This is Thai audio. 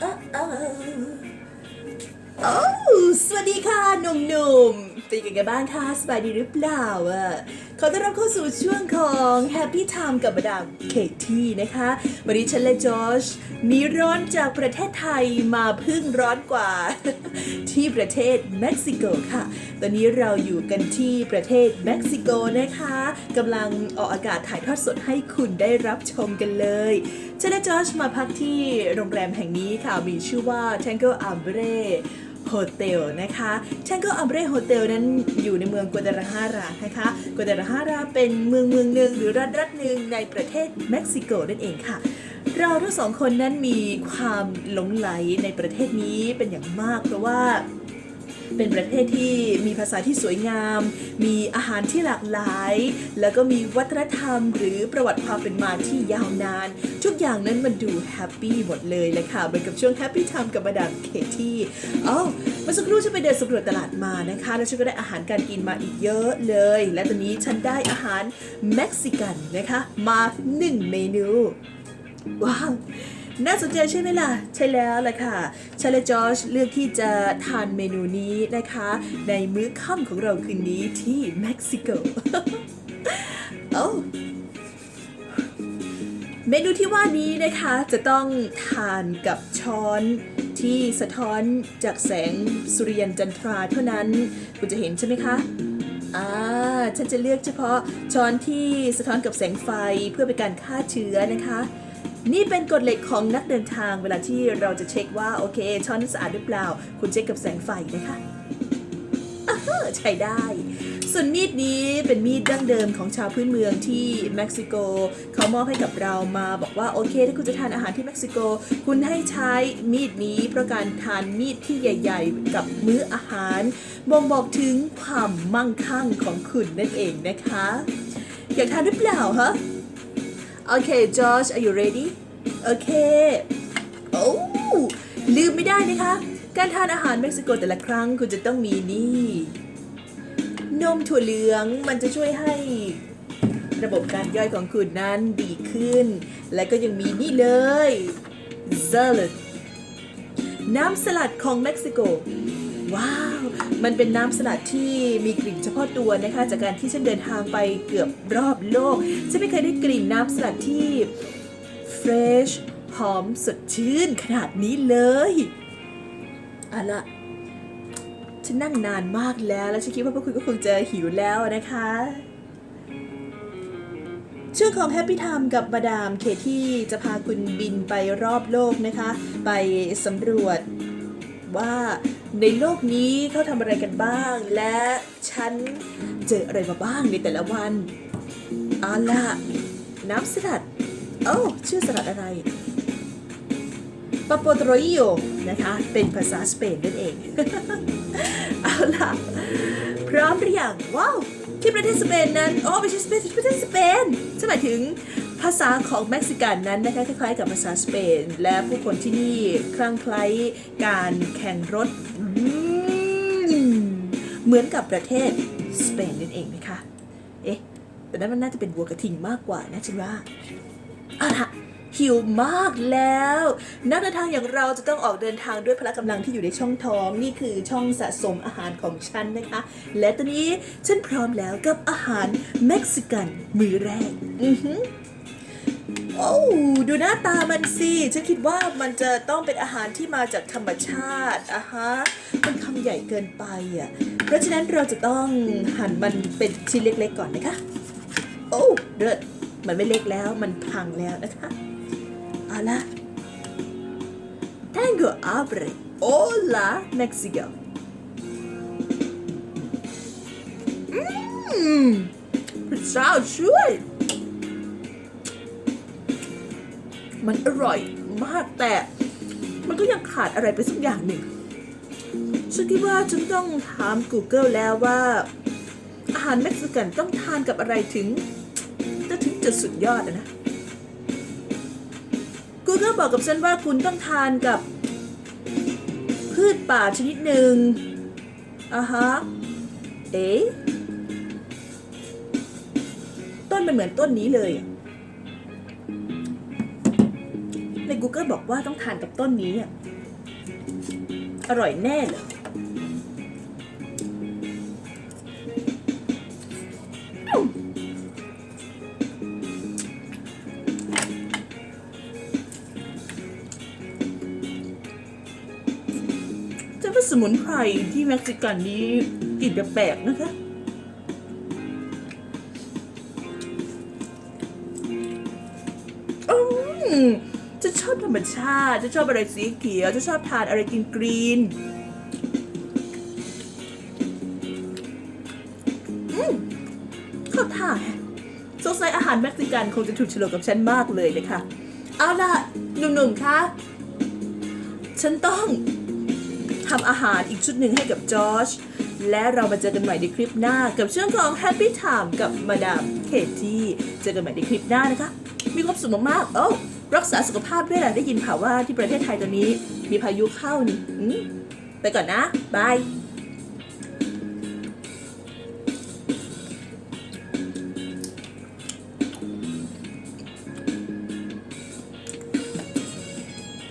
โอ้ส วัสดีค่ะหนุ่มๆเป็นยังไงบ้างคะสบายดีหรือเปล่าอะขอต้อนรับเข้าสู่ช่วงของ Happy Time กับมาดามเคที่นะคะ วันนี้ฉันและจอชหนีร้อนจากประเทศไทยมาพึ่งร้อนกว่า ที่ประเทศเม็กซิโกค่ะ ตอนนี้เราอยู่กันที่ประเทศเม็กซิโกนะคะกำลังออกอากาศถ่ายทอดสดให้คุณได้รับชมกันเลยฉันและจอชมาพักที่โรงแรมแห่งนี้ค่ะมีชื่อว่า Tango Ambre โฮเทลนะคะชังโกอัมเบรโฮเทลนั้นอยู่ในเมืองกัวเดราฮารานะคะกัวเดราฮาราเป็นเมืองเมืองหนึ่งหรือรัฐรัฐหนึ่งในประเทศเม็กซิโกนั่นเองค่ะเราทั้งสองคนนั้นมีความหลงไหลในประเทศนี้เป็นอย่างมากเพราะว่า เป็นประเทศที่มีภาษาที่สวยงาม มีอาหารที่หลากหลาย แล้วก็มีวัฒนธรรม หรือประวัติความเป็นมาที่ยาวนาน ทุกอย่างนั้นมันดูแฮปปี้หมดเลยเลยค่ะเหมือนกับช่วงแฮปปี้ไทม์กับมาดามเคที่อ๋อเมื่อสักครู่ฉันไปเดินสำรวจตลาดมานะคะ แล้วฉันก็ได้อาหารการกินมาอีกเยอะเลย และตอนนี้ฉันได้อาหารเม็กซิกันนะคะ มาหนึ่งเมนู ว้าว น่าสนใจใช่ไหมล่ะ ใช่แล้วแหละค่ะฉันและจอชเลือกที่จะทานเมนูนี้นะคะ ในมื้อค่ำของเราคืนนี้ที่เม็กซิโกโอ้เมนูที่ว่านี้นะคะจะต้องทานกับช้อนที่สะท้อนจากแสงสุริยันจันทราเท่านั้น คุณจะเห็นใช่ไหมคะอ่าฉันจะเลือกเฉพาะช้อนที่สะท้อนกับแสงไฟเพื่อเป็นการฆ่าเชื้อนะคะ นี่เป็นกฎเหล็กของนักเดินทางเวลาที่เราจะเช็คว่าโอเคช้อนนั้นสะอาดหรือเปล่า คุณเช็คกับแสงไฟนะคะใช้ได้ ส่วนมีดนี้เป็นมีดดั้งเดิมของชาวพื้นเมืองที่เม็กซิโกเขามอบให้กับเรามาบอกว่าโอเคถ้าคุณจะทานอาหารที่เม็กซิโก คุณให้ใช้มีดนี้ เพราะการทานมีดที่ใหญ่ ๆ กับมื้ออาหารบ่งบอกถึงความมั่งคั่งของคุณนั่นเองนะคะ อยากทานหรือเปล่าฮะ โอเค George are you ready โอเคโอ้ลืมไม่ได้นะคะ การทานอาหารเม็กซิโกแต่ละครั้งคุณจะต้องมีนี่ นมถั่วเหลืองมันจะช่วยให้ระบบการย่อยของคุณนั้นดีขึ้น และก็ยังมีนี่เลย z a l a d น้ำสลัดของเม็กซิโก ว้าว มันเป็นน้ำสลัดที่มีกลิ่นเฉพาะตัวนะคะ จากการที่ฉันเดินทางไปเกือบรอบโลก ฉันไม่เคยได้กลิ่นน้ำสลัดที่เฟรชหอมสดชื่นขนาดนี้เลยอาละฉันนั่งนานมากแล้ว แล้วฉันคิดว่าพวกคุณก็คงจะหิวแล้วนะคะช่วงของ Happy Time กับมาดามเคที่จะพาคุณบินไปรอบโลกนะคะ ไปสำรวจว่า ในโลกนี้เขาทำอะไรกันบ้าง และฉันเจออะไรมาบ้างในแต่ละวันเอาล่ะน้ำสลัดโอ้ชื่อสลัดอะไรปาโปโตรโยนะคะ เป็นภาษาสเปนนั่นเอง เอาล่ะ พร้อมหรือยังว้าว ที่ประเทศสเปนนั้นโอ้ไม่ใช่สเปนที่ประเทศสเปนฉันหมายถึง ภาษาของเม็กซิกันนั้นนะคะคล้ายๆกับภาษาสเปน และผู้คนที่นี่คลั่งไคล้การแข่งรถ เหมือนกับประเทศสเปนนั่นเองนะคะ เอ๊ะ แต่นั้นมันน่าจะเป็นวัวกระทิงมากกว่านะฉันว่าเอาล่ะหิวมากแล้ว นักเดินทางอย่างเราจะต้องออกเดินทางด้วยพละกำลังที่อยู่ในช่องท้อง นี่คือช่องสะสมอาหารของฉันนะคะ และตอนนี้ฉันพร้อมแล้วกับอาหารเม็กซิกันมื้อแรก อือหือ โอ้ดูหน้าตามันสิฉันคิดว่ามันจะต้องเป็นอาหารที่มาจากธรรมชาติอะฮะมันคำใหญ่เกินไปอะ เพราะฉะนั้นเราจะต้องหั่นมันเป็นชิ้นเล็กๆก่อนนะคะ โอ้เลิศมันไม่เล็กแล้วมันพังแล้วนะคะเอาละ Tango abre Hola Mexico อืมพระเจ้าช่วย มันอร่อยมากแต่ มันก็ยังขาดอะไรไปสักอย่างหนึ่ง ฉันคิดว่าฉันต้องถาม Google แล้วว่า อาหารเม็กซิกันต้องทานกับอะไรถึง จะถึงจุดสุดยอดนะ Google บอกกับฉันว่าคุณต้องทานกับ พืชป่าชนิดหนึ่งอ่าฮะ เอ๊ต้นมันเหมือนต้นนี้เลยอะ Google บอกว่าต้องทานกับต้นนี้อะอร่อยแน่เลยจะว่าสมุนไพรที่เม็กซิกันนี้กลิ่นแปลกๆนะคะ จะชอบธรรมชาติจะชอบอะไรสีเขียวจะชอบทานอะไรกินกรีนอืมเข้าท่าแฮะสงสัยอาหารเม็กซิกันคงจะถูกฉลกกับฉันมากเลยนะคะ เอาล่ะ หนุ่มๆ คะ ฉันต้องทำอาหารอีกชุดหนึ่งให้กับจอร์จและเรามาเจอกันใหม่ในคลิปหน้ากับช่วงของ Happy Time กับมาดามเคที่เจอกันใหม่ในคลิปหน้านะคะ มีความสุขมากๆโอ้ รักษาสุขภาพด้วยแหละได้ยินข่าวว่าที่ประเทศไทยตอนนี้มีพายุเข้านี่ไปก่อนนะบาย